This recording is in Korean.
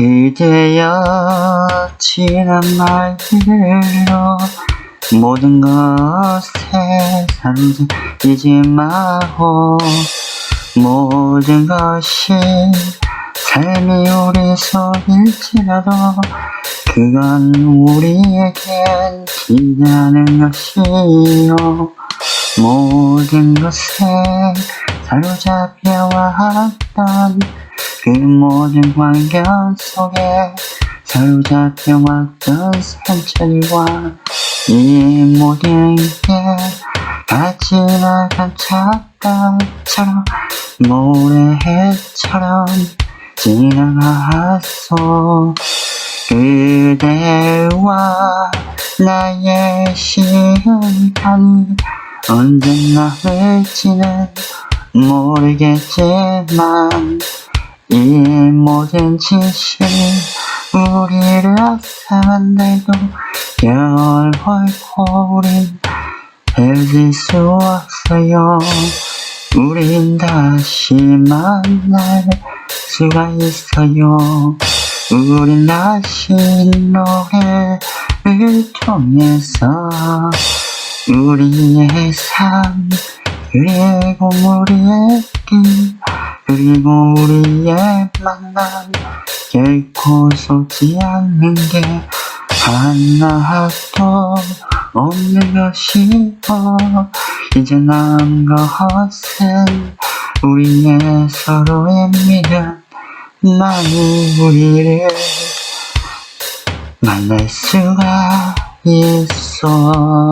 그대여 지난 말들로 모든 것에 사로잡히지 마오. 모든 것이 삶이 우리 속일지라도 그건 우리에겐 기대하는 것이요 모든 것에 사로잡혀 왔던 그 모든 환경 속에 사로잡혀 왔던 상처와 이 모든 게 같이 나간 착각처럼 모래해처럼 지나갔어 그대와 나의 시간이 언제나 흘지는 모르겠지만 이 모든 진실이 우리를 앞서간데도 결코 우린 헤어질 수 없어요. 우린 다시 만날 수가 있어요. 우린 다시 노래를 통해서 우리의 삶 그리고 우리의 길 그리고 우리의 만남 결코 속지 않는 게 하나도 없는 것이고 이제 남은 것은 우리의 서로의 미련만이 우리를 만날 수가 있어